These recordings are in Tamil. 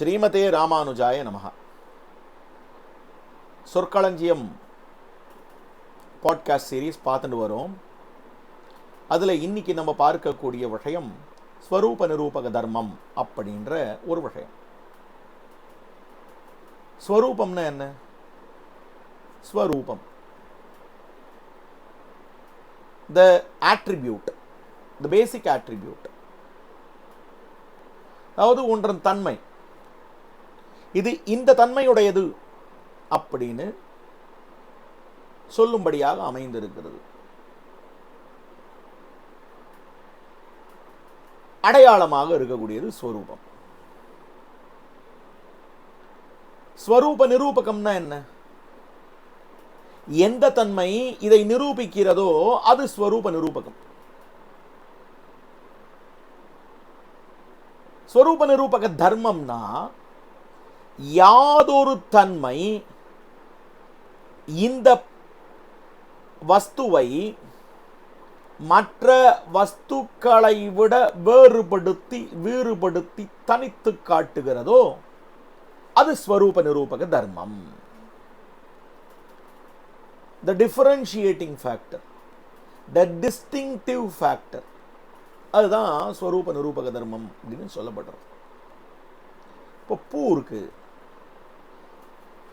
ஸ்ரீமதே ராமானுஜாய நமக சொற்களஞ்சியம் பாட்காஸ்ட் சீரீஸ் பார்த்துட்டு வரோம். அதில் இன்னைக்கு நம்ம பார்க்கக்கூடிய விஷயம் ஸ்வரூப நிரூபக தர்மம் அப்படின்ற ஒரு விஷயம். ஸ்வரூபம்னா என்ன? ஸ்வரூபம். த ஆட்ரிபியூட் த பேசிக் ஆட்ரிபியூட் அதாவது ஒன்றன் தன்மை. இது இந்த தன்மையுடையது அப்படின்னு சொல்லும்படியாக அமைந்திருக்கிறது. அடையாளமாக இருக்கக்கூடியது ஸ்வரூபம். ஸ்வரூப நிரூபகம்னா என்ன? எந்த தன்மை இதை நிரூபிக்கிறதோ அது ஸ்வரூப நிரூபகம். ஸ்வரூப நிரூபக தர்மம்னா யாதொரு தன்மை இந்த வஸ்துவை மற்ற வஸ்துக்களை விட வேறுபடுத்தி வேறுபடுத்தி தனித்து காட்டுகிறதோ அது ஸ்வரூப நிரூபக தர்மம். The differentiating factor the distinctive factor அதுதான் ஸ்வரூப நிரூபக தர்மம் அப்படின்னு சொல்லப்படுறது. இப்போ பூ இருக்குது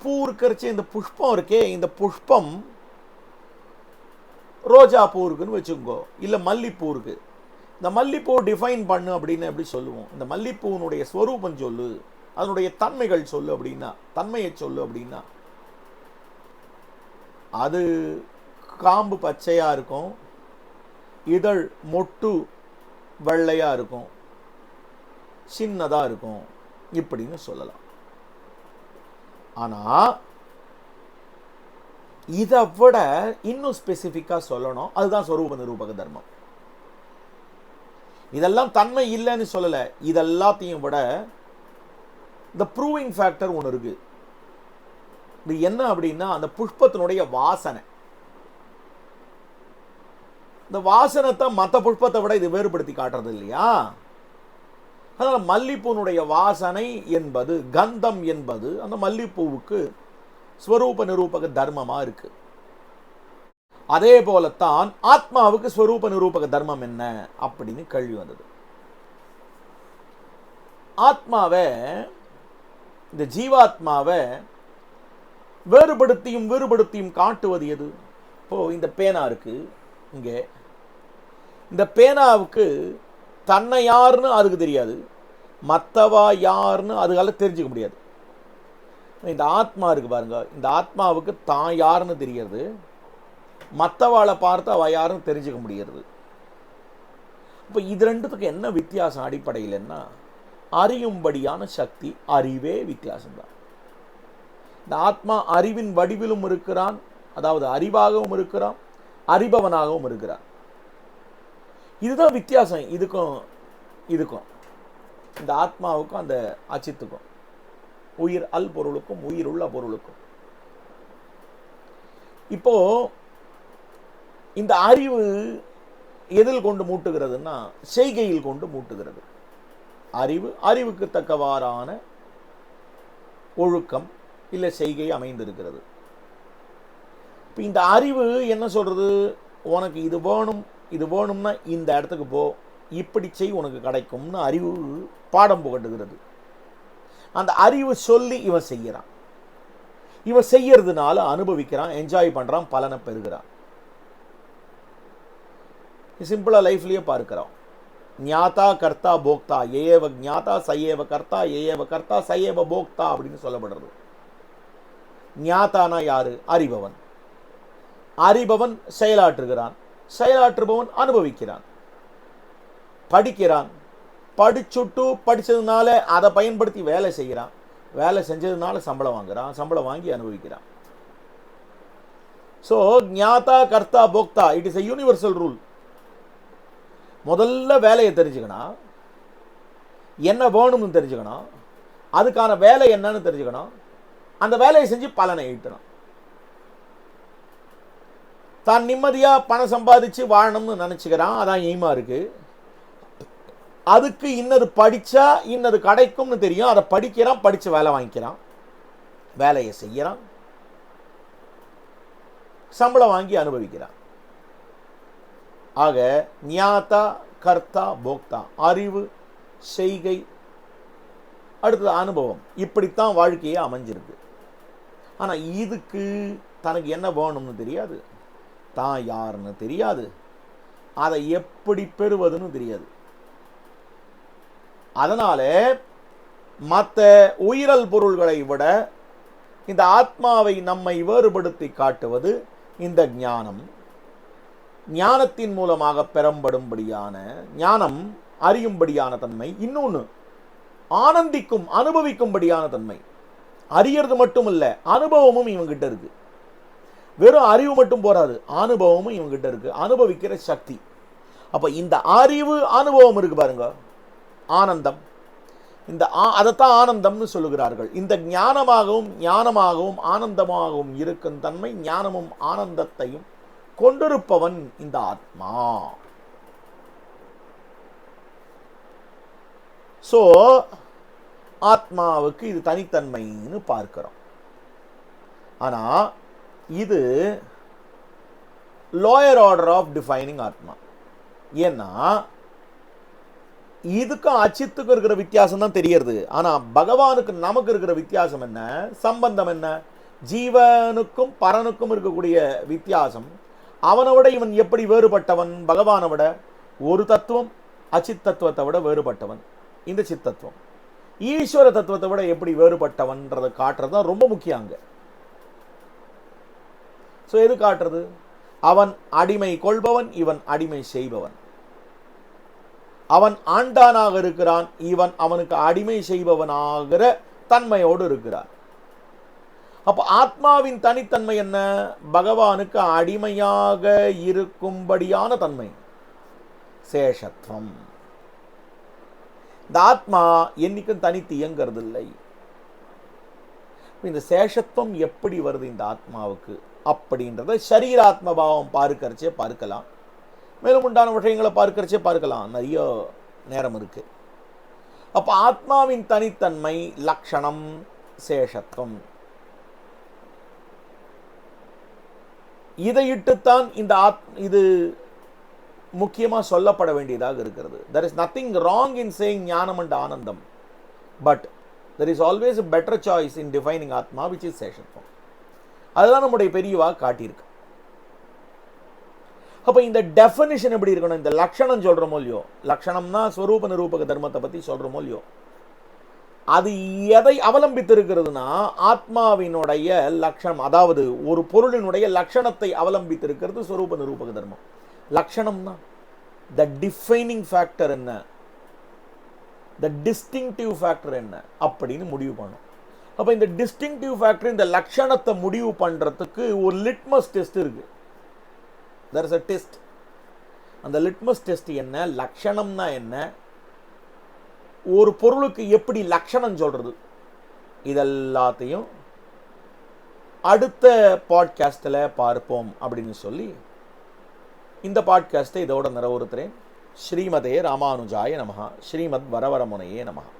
பூ இருக்கிறச்சு இந்த புஷ்பம் இருக்கே இந்த புஷ்பம் ரோஜா பூ இருக்குன்னு வச்சுக்கோ இல்லை மல்லிப்பூ இருக்கு இந்த மல்லிப்பூ டிஃபைன் பண்ணு அப்படின்னு எப்படி சொல்லுவோம்? இந்த மல்லிப்பூனுடைய ஸ்வரூபம் சொல்லு அதனுடைய தன்மைகள் சொல்லு அப்படின்னா தன்மையை சொல்லு அப்படின்னா அது காம்பு பச்சையாக இருக்கும் இதழ் மொட்டு வெள்ளையாக இருக்கும் சின்னதாக இருக்கும் இப்படின்னு சொல்லலாம். ஆனால் இதை விட இன்னும் ஸ்பெசிஃபிக்காக சொல்லணும். அதுதான் ஸ்வரூப நிரூபக தர்மம். இதெல்லாம் தன்மை இல்லைன்னு சொல்லலை. இதெல்லாத்தையும் விட இந்த ப்ரூவிங் ஃபேக்டர் ஒன்று இருக்கு. இது என்ன அப்படின்னா அந்த புஷ்பத்தினுடைய வாசனை. இந்த வாசனத்தை மற்ற புஷ்பத்தை விட இது வேறுபடுத்தி காட்டுறது இல்லையா? அதனால் மல்லிப்பூனுடைய வாசனை என்பது கந்தம் என்பது அந்த மல்லிப்பூவுக்கு ஸ்வரூப நிரூபக தர்மமாக இருக்கு. அதே போலத்தான் ஆத்மாவுக்கு ஸ்வரூப நிரூபக தர்மம் என்ன அப்படின்னு கேள்வி வந்தது. ஆத்மாவை இந்த ஜீவாத்மாவை வேறுபடுத்தியும் வேறுபடுத்தியும் காட்டுவது எது? இப்போ இந்த பேனா இருக்கு இங்கே. இந்த பேனாவுக்கு தன்னை யாருன்னு அதுக்கு தெரியாது. மற்றவா யாருன்னு அதுக்கால தெரிஞ்சுக்க முடியாது. இந்த ஆத்மா இருக்கு பாருங்க. இந்த ஆத்மாவுக்கு தான் யாருன்னு தெரியாது மற்றவாளை பார்த்து அவ யாருன்னு தெரிஞ்சுக்க முடியறது. இப்போ இது ரெண்டுத்துக்கு என்ன வித்தியாசம் அடிப்படையில்னா அறியும்படியான சக்தி அறிவே வித்தியாசம்தான். இந்த ஆத்மா அறிவின் வடிவிலும் இருக்கிறான். அதாவது அறிவாகவும் இருக்கிறான். அறிபவனாகவும் இருக்கிறான். இதுதான் வித்தியாசம். இதுக்கும் இதுக்கும். இந்த ஆத்மாவுக்கும் அந்த அச்சித்துக்கும். உயிர் அல் பொருளுக்கும் உயிர் உள்ள பொருளுக்கும். இப்போ இந்த அறிவு எதில் கொண்டு மூட்டுகிறதுன்னா செய்கையில் கொண்டு மூட்டுகிறது. அறிவு அறிவுக்கு தக்கவாறான ஒழுக்கம் இல்லை செய்கை அமைந்திருக்கிறது. இப்போ இந்த அறிவு என்ன சொல்றது? உனக்கு இது வேணும் இது வேணும்னா இந்த இடத்துக்கு போ. இப்படி செய் உனக்கு கிடைக்கும்னு அறிவு பாடம் புகட்டுகிறது. அந்த அறிவு சொல்லி இவன் செய்யறான் இவன் செய்யறதுனால அனுபவிக்கிறான் என்ஜாய் பண்றான் பலனை பெறுகிறான். சிம்பிளா லைஃப்லயே பார்க்கிறோம். ஞாதா கர்த்தா போக்தா ஏவ ஞாதா சையேவ கர்த்தா ஏவ கர்த்தா சையேவ போக்தா அப்படின்னு சொல்லப்படுறது. ஞாதானா யாரு? அறிபவன். அறிபவன் செயலாற்றுகிறான். செயலாற்றுபவன் அனுபவிக்கிறான். படிக்கிறான். படிச்சுட்டு படிச்சதுனால அதை பயன்படுத்தி வேலை செய்கிறான். வேலை செஞ்சதுனால சம்பளம் வாங்குறான். சம்பளம் வாங்கி அனுபவிக்கிறான். ஸோ ஞாதா கர்த்தா போக்தா it is a universal rule முதல்ல வேலையை தெரிஞ்சுக்கணும். என்ன வேணும்னு தெரிஞ்சுக்கணும். அதுக்கான வேலை என்னன்னு தெரிஞ்சுக்கணும். அந்த வேலையை செஞ்சு பலனை ஈட்டணும். தான் நிம்மதியாக பணம் சம்பாதிச்சு வாழணும்னு நினச்சிக்கிறான். அதான் எய்மா இருக்கு. அதுக்கு இன்னது படிச்சா இன்னது கிடைக்கும்னு தெரியும். அதை படிக்கிறான் படிச்சு வேலை வாங்கிக்கிறான். வேலையை செய்கிறான் சம்பளம் வாங்கி அனுபவிக்கிறான். ஆக ஞாத்தா கர்த்தா போக்தா அறிவு செய்கை அடுத்தது அனுபவம். இப்படித்தான் வாழ்க்கையே அமைஞ்சிருக்கு. ஆனா இதுக்கு தனக்கு என்ன வேணும்னு தெரியாது. தான் யாருன்னு தெரியாது. அதை எப்படி பெறுவதுன்னு தெரியாது. அதனால மற்ற உயிரல் பொருள்களை விட இந்த ஆத்மாவை நம்மை வேறுபடுத்தி காட்டுவது இந்த ஞானம். ஞானத்தின் மூலமாக பெறம்படும்படியான ஞானம் அறியும்படியான தன்மை இன்னொன்று ஆனந்திக்கும் அனுபவிக்கும்படியான தன்மை. அறியறது மட்டும் இல்ல அனுபவமும் இவங்கிட்ட இருக்கு. வெறும் அறிவு மட்டும் போராது அனுபவமும் இவங்கிட்ட இருக்கு. அனுபவிக்கிற சக்தி. அப்போ இந்த அறிவு அனுபவம் இருக்கு பாருங்க. ஆனந்தம். இந்த ஆ- அதைத்தான் ஆனந்தம்னு சொல்லுகிறார்கள். இந்த ஞானமாகவும் ஞானமாகவும் ஆனந்தமாகவும் இருக்கும் தன்மை ஞானமும் ஆனந்தத்தையும் கொண்டிருப்பவன் இந்த ஆத்மா. ஸோ ஆத்மாவுக்கு இது தனித்தன்மைன்னு பார்க்கிறோம். ஆனால் இது லோயர் ஆர்டர் ஆஃப் டிஃபைனிங் ஆத்மா. ஏன்னா இதுக்கும் அச்சித்துக்கும் இருக்கிற வித்தியாசம் தான் தெரியறது. ஆனால் பகவானுக்கு நமக்கு இருக்கிற வித்தியாசம் என்ன? சம்பந்தம் என்ன? ஜீவனுக்கும் பரனுக்கும் இருக்கக்கூடிய வித்தியாசம். அவனை விட இவன் எப்படி வேறுபட்டவன்? பகவானை விட ஒரு தத்துவம் அச்சித் தத்துவத்தை விட வேறுபட்டவன். இந்த சித்தத்துவம் ஈஸ்வர தத்துவத்தை விட எப்படி வேறுபட்டவன்றதை காட்டுறது தான் ரொம்ப முக்கியம் அங்கே. ஸோ எது காட்டுறது? அவன் அடிமை கொள்பவன் இவன் அடிமை செய்பவன். அவன் ஆண்டானாக இருக்கிறான் இவன் அவனுக்கு அடிமை செய்பவனாகிற தன்மையோடு இருக்கிறான். அப்போ ஆத்மாவின் தனித்தன்மை என்ன? பகவானுக்கு அடிமையாக இருக்கும்படியான தன்மை. சேஷத்துவம் இந்த ஆத்மா என்னைக்கும் தனித்து இயங்கிறது இல்லை இந்த சேஷத்துவம் எப்படி வருது இந்த ஆத்மாவுக்கு? அப்படின்றத சரீராத்ம பாவம் பார்க்கறச்சே பார்க்கலாம். மேலும் உண்டான விஷயங்களை பார்க்கறச்சே பார்க்கலாம். நிறைய நேரம் இருக்கு. அப்போ ஆத்மாவின் தனித்தன்மை லக்ஷணம் சேஷத்துவம். இதையிட்டுத்தான் இந்த ஆத் இது முக்கியமா சொல்லப்பட வேண்டியதாக இருக்கிறது. There is nothing wrong in saying jnanam and anandam. But there is always better choice in defining atma which is sheshatvam. அதுதான் நம்முடைய பெரியவா காட்டியிருக்கு. அப்போ இந்த டெஃபனிஷன் எப்படி இருக்கணும்? இந்த லக்ஷணம் சொல்கிறோமோ இல்லையோ? லக்ஷணம்னா ஸ்வரூப நிரூபக தர்மத்தை பற்றி சொல்கிறோமோ இல்லையோ? அது எதை அவலம்பித்து இருக்கிறதுனா ஆத்மாவினுடைய லக்ஷணம் அதாவது ஒரு பொருளினுடைய லக்ஷணத்தை அவலம்பித்து இருக்கிறது ஸ்வரூப நிரூபக தர்மம். லட்சணம்னா த டிஃபைனிங் ஃபேக்டர் என்ன? த டிஸ்டிங்டிவ் ஃபேக்டர் என்ன? அப்படின்னு முடிவு பண்ணும். அப்போ இந்த டிஸ்டிங்டிவ் ஃபேக்டர் இந்த லட்சணத்தை முடிவு பண்ணுறதுக்கு ஒரு லிட்மஸ் டெஸ்ட் இருக்குது தர் இஸ் அ டெஸ்ட் அந்த லிட்மஸ் டெஸ்ட் என்ன? லட்சணம்னா என்ன? ஒரு பொருளுக்கு எப்படி லட்சணம் சொல்கிறது இதெல்லாத்தையும் அடுத்த பாட்காஸ்டில் பார்ப்போம் அப்படின்னு சொல்லி இந்த பாட்காஸ்ட்டை இதோட நிறைவுறுத்துறேன். ஸ்ரீமதே ராமானுஜாய நமகா ஸ்ரீமத் வரவரமுனையே நமஹா.